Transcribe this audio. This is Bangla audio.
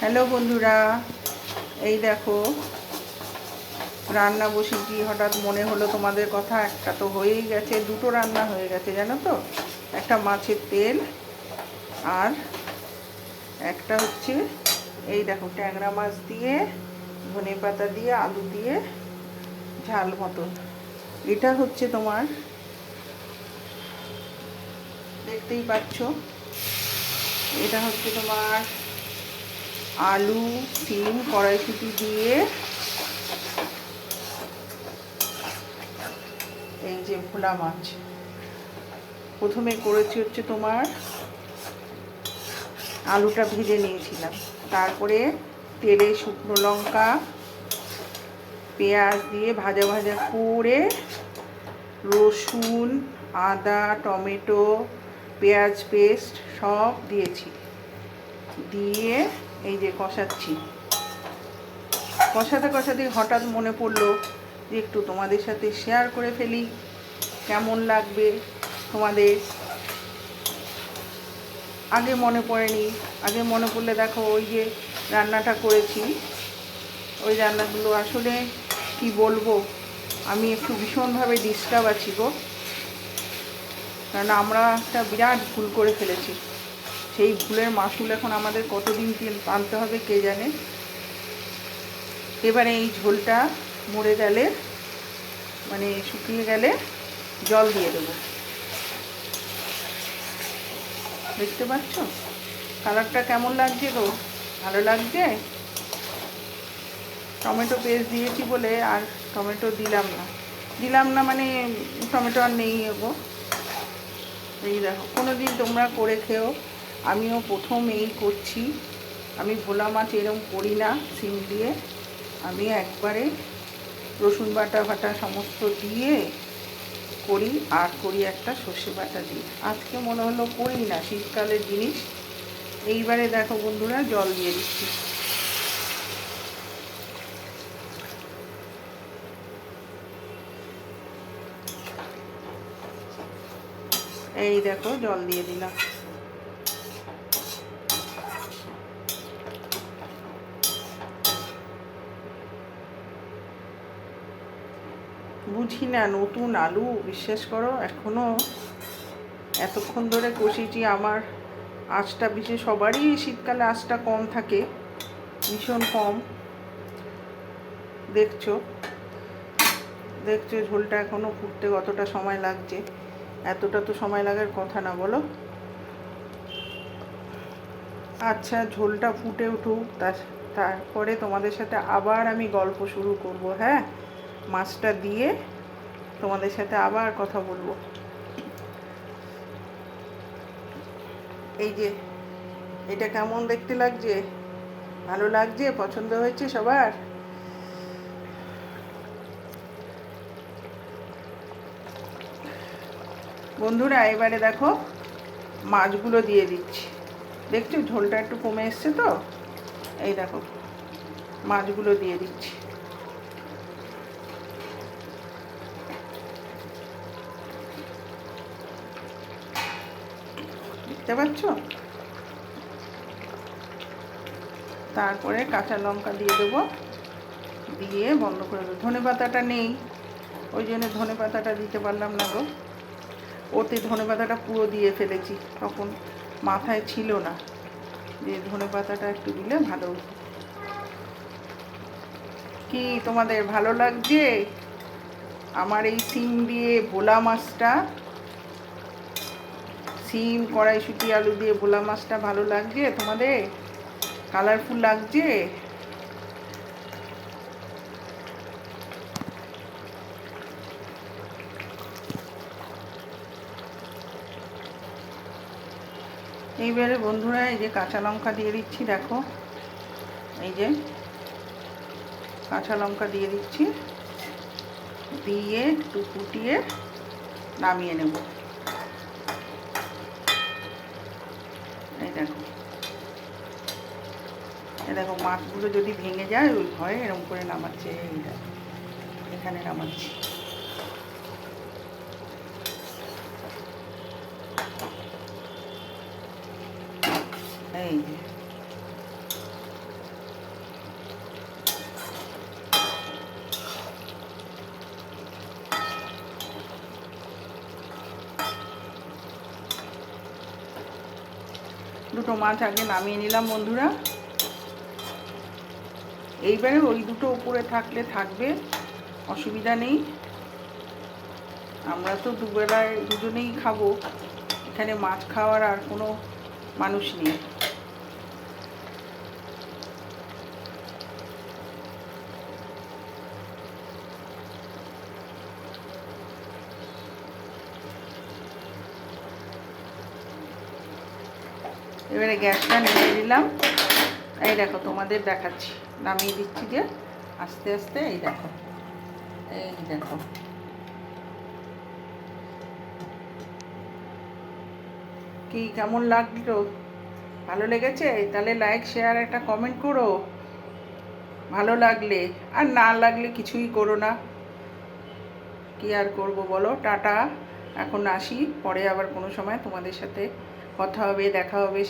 হ্যালো বন্ধুরা, এই দেখো, রান্না বসেছি হঠাৎ মনে হলো তোমাদের কথা, একটা তো হয়েই গেছে, দুটো রান্না হয়ে গেছে, জানো তো? একটা মাছের তেল আর একটা হচ্ছে, এই দেখো, ট্যাংরা মাছ দিয়ে, ধনে পাতা দিয়ে, আলু দিয়ে, ঝাল মতন এটা হচ্ছে তোমার, দেখতেই পাচ্ছ? এটা হচ্ছে তোমার আলু, সিম, কড়াইশুটি দিয়ে এই যে ভোলা মাছ। প্রথমে করেছি হচ্ছে তোমার আলুটা ভেজে নিয়েছিলাম। তারপরে তেলে শুকনো লঙ্কা, পেঁয়াজ দিয়ে ভাজা ভাজা করে রসুন, আদা, টমেটো, পেঁয়াজ পেস্ট সব দিয়েছি। দিয়ে এই যে কষাচ্ছি। কষাতে কষাতে হঠাৎ মনে পড়ল যে একটু তোমাদের সাথে শেয়ার করে ফেলি, কেমন লাগবে তোমাদের? আগে মনে পড়েনি, আগে মনে পড়লে দেখো ওই যে রান্নাটা করেছি, ওই রান্নাগুলো আসলে কি বলব? আমি একটু ভীষণভাবে ডিস্টার্ব আছি গো। কারণ আমরা একটা বিরাট ভুল করে ফেলেছি। সেই ভুলের মাসুল এখন আমাদের কতদিন আনতে হবে কে জানে? এবারে এই ঝোলটা মরে গেলে মানে শুকিয়ে গেলে জল দিয়ে দেবো। দেখতে পাচ্ছ? কালারটা কেমন লাগছে গো? ভালো লাগছে? টমেটো পেস্ট দিয়েছি বলে আর টমেটো দিলাম না। দিলাম না মানে টমেটো আর নেই গো। এই দেখো কোনো দিন তোমরা করে খেও আমিও প্রথম এই করছি। আমি ভোলা মাছ এরম করি না সিম দিয়ে। আমি একবারে রসুন বাটা ফাটা সমস্ত দিয়ে করি, আর করি একটা সর্ষে বাটা দিয়ে। আজকে মনে হলো করি না, শীতকালের জিনিস। এইবারে দেখো বন্ধুরা, জল দিয়ে দিচ্ছি। এই দেখো, জল দিয়ে দিলাম। বুঝি না, নতুন আলু, বিশ্বাস করো এখনও এতক্ষণ ধরে কষিয়েছি আমার আঁচটা বিশেষ সবারই শীতকালে আঁচটা কম থাকে, ভীষণ কম। দেখছ? দেখছ, ঝোলটা এখনও ফুটতে কতটা সময় লাগছে? এতটা তো সময় লাগার কথা না, বলো? আচ্ছা ঝোলটা ফুটে উঠুক তারপরে তোমাদের সাথে আবার আমি গল্প শুরু করব হ্যাঁ? মাছটা দিয়ে তোমাদের সাথে আবার কথা বলব। এই যে, এটা কেমন দেখতে লাগছে? ভালো লাগছে? পছন্দ হয়েছে সবার? বন্ধুরা, এবারে দেখো মাছগুলো দিয়ে দিচ্ছি। দেখছ? ঝোলটা একটু কমে এসছে তো? এই দেখো, মাছগুলো দিয়ে দিচ্ছি। পাচ্ছ? তারপরে কাঁচা লঙ্কা দিয়ে দেবো। দিয়ে বন্ধ করে দেবো। ধনে পাতাটা নেই। ওই জন্য ধনে পাতাটা দিতে পারলাম না গো। ওতে ধনে পাতাটা পুরো দিয়ে ফেলেছি। তখন মাথায় ছিল না যে ধনে পাতাটা একটু দিলে ভালো কি তোমাদের ভালো লাগছে? আমার এই সিম দিয়ে ভোলা মাছটা সিম, কড়াইশুটি, আলু দিয়ে ভোলা মাছটা ভালো লাগছে? তোমাদের? কালারফুল লাগছে? এইবারে বন্ধুরা, এই যে কাঁচা লঙ্কা দিয়ে দিচ্ছি, দেখো। এই যে কাঁচা লঙ্কা দিয়ে দিচ্ছি। দিয়ে একটু ফুটিয়ে নামিয়ে নেব এই দেখো। দেখো, মাছগুলো যদি ভেঙে যায়, ওই ভয়ে এরম করে নামাচ্ছে এখানে নামাচ্ছি। এই যে। দুটো মাছ আগে নামিয়ে নিলাম বন্ধুরা। এইবারে ওই দুটো উপরে থাকলে থাকবে, অসুবিধা নেই। আমরা তো দুবেলায় দুজনেই খাব, এখানে মাছ খাওয়ার আর কোনো মানুষ নেই। এবারে গ্যাসটা নিয়ে দিলাম। এই দেখো, তোমাদের দেখাচ্ছি। নামিয়ে দিচ্ছি যে, আস্তে আস্তে এই দেখো। এই দেখো। কি কেমন লাগল? ভালো লেগেছে? তাহলে লাইক শেয়ার একটা কমেন্ট করো। ভালো লাগলে। আর না লাগলে কিছুই করো না। কি আর করব বলো? টাটা। এখন আসি। পরে আবার কোনো সময় তোমাদের সাথে কথা হবে দেখা হবে